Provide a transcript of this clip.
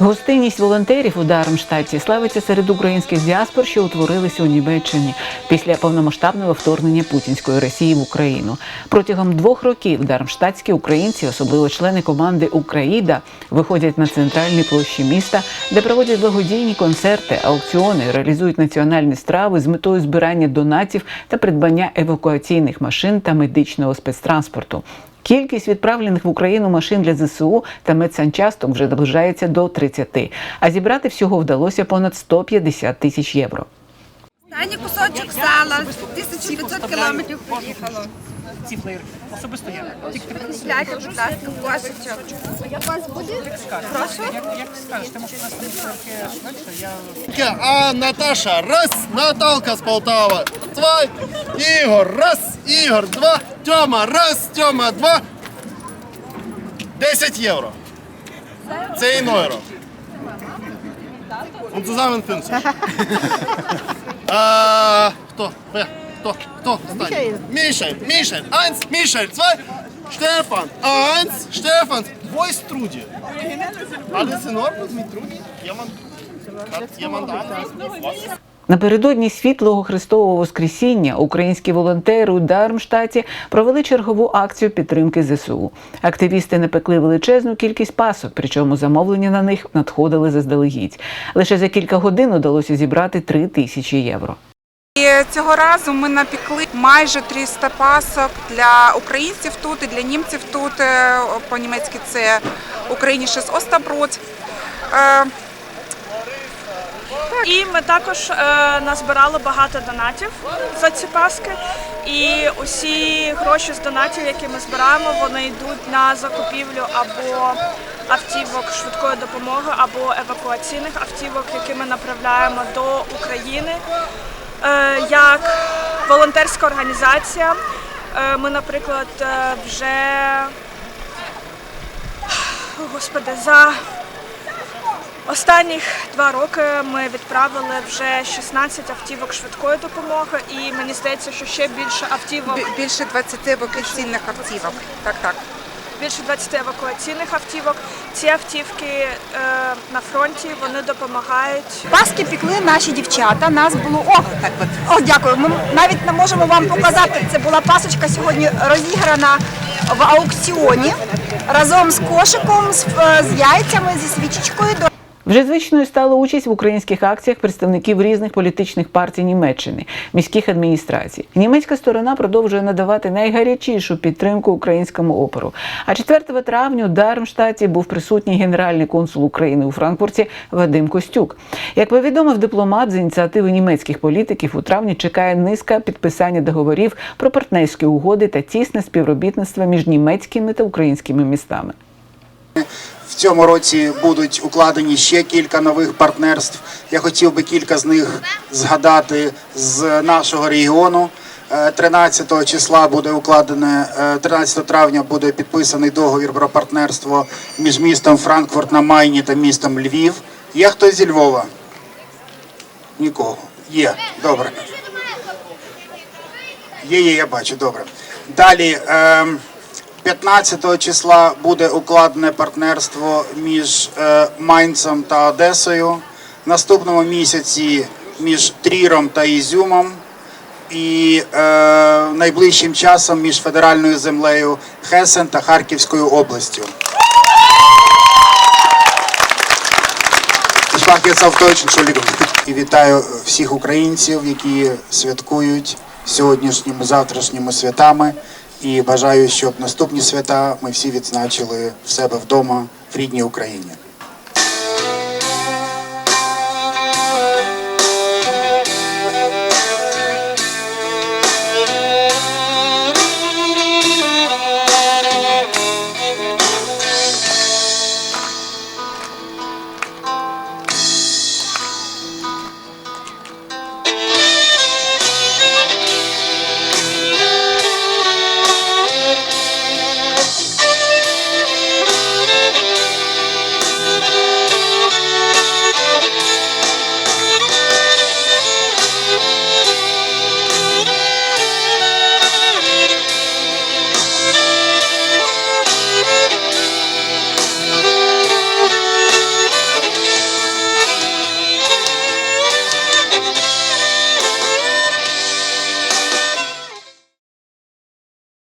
Гостинність волонтерів у Дармштаті славиться серед українських діаспор, що утворилися у Німеччині після повномасштабного вторгнення путінської Росії в Україну. Протягом двох років дармштатські українці, особливо члени команди Україда, виходять на центральні площі міста, де проводять благодійні концерти, аукціони, реалізують національні страви з метою збирання донатів та придбання евакуаційних машин та медичного спецтранспорту. Кількість відправлених в Україну машин для ЗСУ та медсанчасток вже наближається до 30, а зібрати всього вдалося понад 150 тисяч євро. Останній кусочок сала, 1500 кілометрів проїхало. Цифри особисто я. Тільки ти будь ласка, в кошечок. Прошу. як, як скажеш, ти можеш нас трохи швидше, я А Наташа, раз, Наталка з Полтава, два, Ігор, раз, Ігор, два, Тьома, раз, Тьома, два. 10 євро. Це in Euro. Und zusammen 50. А, хто? Wer? Хто? Хто? Мішель. Мішель. Мішель. Eins, Мішель. Zwei. Stefan. Eins, Stefan. Wo ist Trudi? Alles in Ordnung mit Trudi? Jemand? Hat jemand anderes? Was? Напередодні світлого Христового Воскресіння українські волонтери у Дармштаті провели чергову акцію підтримки ЗСУ. Активісти напекли величезну кількість пасок, причому замовлення на них надходили заздалегідь. Лише за кілька годин удалося зібрати три тисячі євро. Цього разу ми напекли майже 300 пасок для українців тут і для німців тут. Е, По-німецьки це україніше з Остоброд. Е, І ми також е, назбирали багато донатів за ці паски. І усі гроші з донатів, які ми збираємо, вони йдуть на закупівлю або автівок швидкої допомоги, або евакуаційних автівок, які ми направляємо до України. Е, як волонтерська організація. Е, ми, наприклад, е, вже господи, за Останніх два роки ми відправили вже 16 автівок швидкої допомоги, і мені здається, що ще більше автівок, Більше 20 евакуаційних автівок. Так, так. Більше 20 евакуаційних автівок. Ці автівки е, на фронті вони допомагають Паски пікли наші дівчата. Нас було о, так от. О, дякую. Ми навіть не можемо вам показати. Це була пасочка сьогодні розіграна в аукціоні разом з кошиком, з, е, з яйцями, зі свічечкою. Вже звичною стала участь в українських акціях представників різних політичних партій Німеччини, міських адміністрацій. Німецька сторона продовжує надавати найгарячішу підтримку українському опору. А 4 травня у Дармштаті був присутній генеральний консул України у Франкфурті Вадим Костюк. Як повідомив дипломат з ініціативи німецьких політиків, у травні чекає низка підписання договорів про партнерські угоди та тісне співробітництво між німецькими та українськими містами. В цьому році будуть укладені ще кілька нових партнерств. Я хотів би кілька з них згадати з нашого регіону. Е, 13 числа буде укладене, е, 13 травня буде підписаний договір про партнерство між містом Франкфурт на Майні та містом Львів. Є хтось зі Львова? Нікого. Є. Добре. Є, є, я бачу, добре. Далі. ем, 15 числа буде укладене партнерство між е, Майнцем та Одесою. В наступному місяці між Тріром та Ізюмом. І е, найближчим часом між федеральною землею Хесен та Харківською областю. І вітаю всіх українців, які святкують сьогоднішніми, завтрашніми святами. І бажаю, щоб наступні свята ми всі відзначили в себе вдома в рідній Україні.